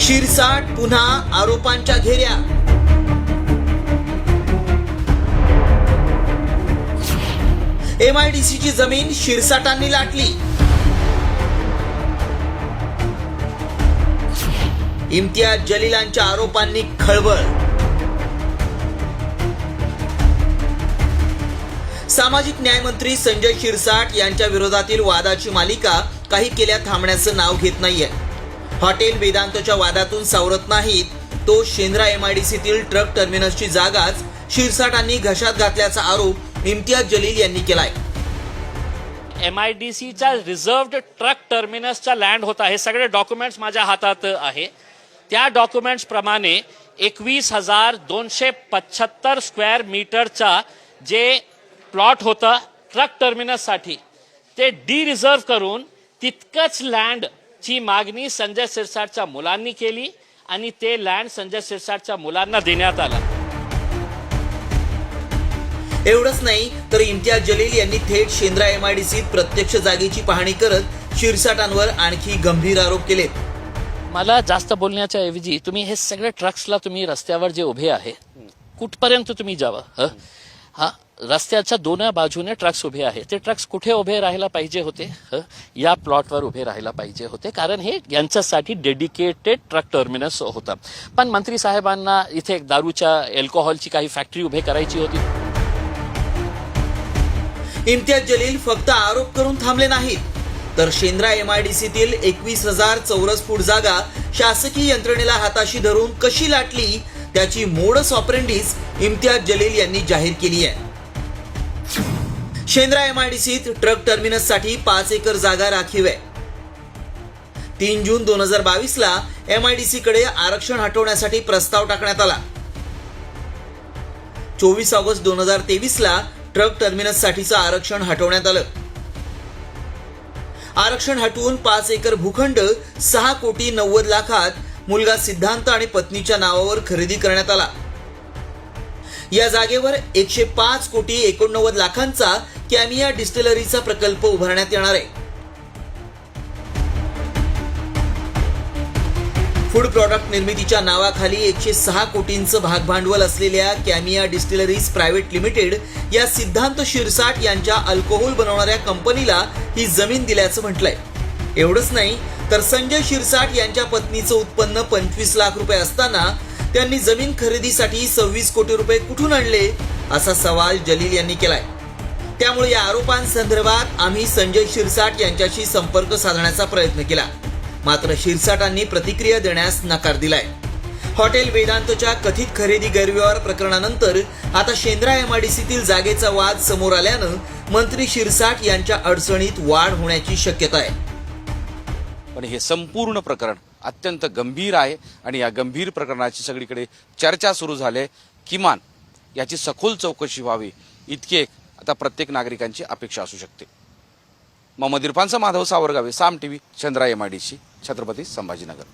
शिरसाट पुन्हा आरोपांच्या घेऱ्या. एमआयडीसीची जमीन शिरसाटांनी लाटली. इम्तियाज जलीलांच्या आरोपांनी खळबळ. सामाजिक न्यायमंत्री संजय शिरसाट यांच्या विरोधातील वादाची मालिका काही केल्या थांबण्याचं नाव घेत नाहीये. हॉटेल वेदांतच्या वादातून सावरत नाहीत तो शेंद्रा एमआयडीसीतील ट्रक टर्मिनसची जागाच शिरसाटांनी घशात घातल्याचा आरोप इम्तियाज जलील यांनी केलाय. एम आय डी सीच्या रिझर्व्ड ट्रक टर्मिनसचा लँड होता. हे सगळे डॉक्युमेंट्स माझ्या हातात आहे. त्या डॉक्युमेंट्स प्रमाणे एकवीस हजार दोनशे पंच्याहत्तर स्क्वेअर मीटरचा जे प्लॉट होतं ट्रक टर्मिनससाठी ते डी रिझर्व करून तितकंच लँड लँडची मागणी संजय सिरसाटच्या मुलांनी केली आणि ते लँड संजय सिरसाटच्या मुलांना देण्यात आलं. एवढंच नाही तर इम्तियाज जलील यांनी थेट शेंद्रा एमआयडीसीत प्रत्यक्ष जागेची पाहणी करत शिरसाटांवर आणखी गंभीर आरोप केलेत. मला जास्त बोलण्याच्या ऐवजी तुम्ही हे सगळे ट्रक्सला तुम्ही रस्त्यावर जे उभे आहे कुठपर्यंत तुम्ही जावं हा रस्त्याच्या दोन्ही बाजूने ट्रक्स उभे आहे ते ट्रक्स कुठे उभे राहायला पाहिजे होते? हं? या प्लॉटवर उभे राहायला पाहिजे होते. कारण हे यांच्यासाठी डेडिकेटेड ट्रक टर्मिनस होतं. पण मंत्री साहेबांना इथे एक दारूच्या अल्कोहोलची काही फॅक्टरी उभे करायची होती. इम्तियाज जलील फक्त आरोप करून थांबले नाहीत. तर शेंद्रा एमआयडीसीतील एकवीस हजार चौरस फूट जागा शासकीय यंत्रणेला हाताशी धरून कशी लाटली? त्याची मोडस ऑपरेंडीज इम्तियाज जलील यांनी जाहीर केली आहे. शेंद्रा एमआयडीसीत ट्रक टर्मिनससाठी पाच एकर जागा राखीव आहे. तीन जून दोन हजार बावीस ला एमआयडीसी कडे आरक्षण हटवण्यासाठी प्रस्ताव टाकण्यात आला. चोवीस ऑगस्ट दोन हजार तेवीस ला ट्रक टर्मिनस साठीचं आरक्षण हटवण्यात आलं. आरक्षण हटवून पाच एकर भूखंड सहा कोटी नव्वद लाखात मुलगा सिद्धांत आणि पत्नीच्या नावावर खरेदी करण्यात आला. या जागेवर एकशे पाच कोटी एकोणनव्वद लाखांचा कॅमिया डिस्टिलरीचा प्रकल्प उभारण्यात येणार आहे. फूड प्रॉडक्ट निर्मितीच्या नावाखाली एकशे सहा कोटींचं भागभांडवल असलेल्या कॅमिया डिस्टिलरीज प्रायव्हेट लिमिटेड या सिद्धांत शिरसाट यांच्या अल्कोहोल बनवणाऱ्या कंपनीला ही जमीन दिल्याचं म्हटलंय. एवढंच नाही तर संजय शिरसाट यांच्या पत्नीचं उत्पन्न पंचवीस लाख रुपये असताना त्यांनी जमीन खरेदीसाठी सव्वीस कोटी रुपये कुठून आणले असा सवाल जलील यांनी केलाय. त्यामुळे या आरोपांसंदर्भात आम्ही संजय शिरसाट यांच्याशी संपर्क साधण्याचा प्रयत्न केला. मात्र शिरसाटांनी प्रतिक्रिया देण्यास नकार दिलाय. हॉटेल वेदांतच्या कथित खरेदी गैरव्यवहार प्रकरणानंतर आता शेंद्रा एमआयडीसीतील जागेचा वाद समोर आल्यानं मंत्री शिरसाट यांच्या अडचणीत वाढ होण्याची शक्यता आहे. पण हे संपूर्ण प्रकरण अत्यंत गंभीर आहे आणि या गंभीर प्रकरणाची सगळीकडे चर्चा सुरू झाली. किमान याची सखोल चौकशी व्हावी इतकी एक आता प्रत्येक नागरिकांची अपेक्षा असू शकते. Mohammad इरफानचा Madhav Savargave Saam T V Chandra MIDC Chhatrapati Sambhajinagar.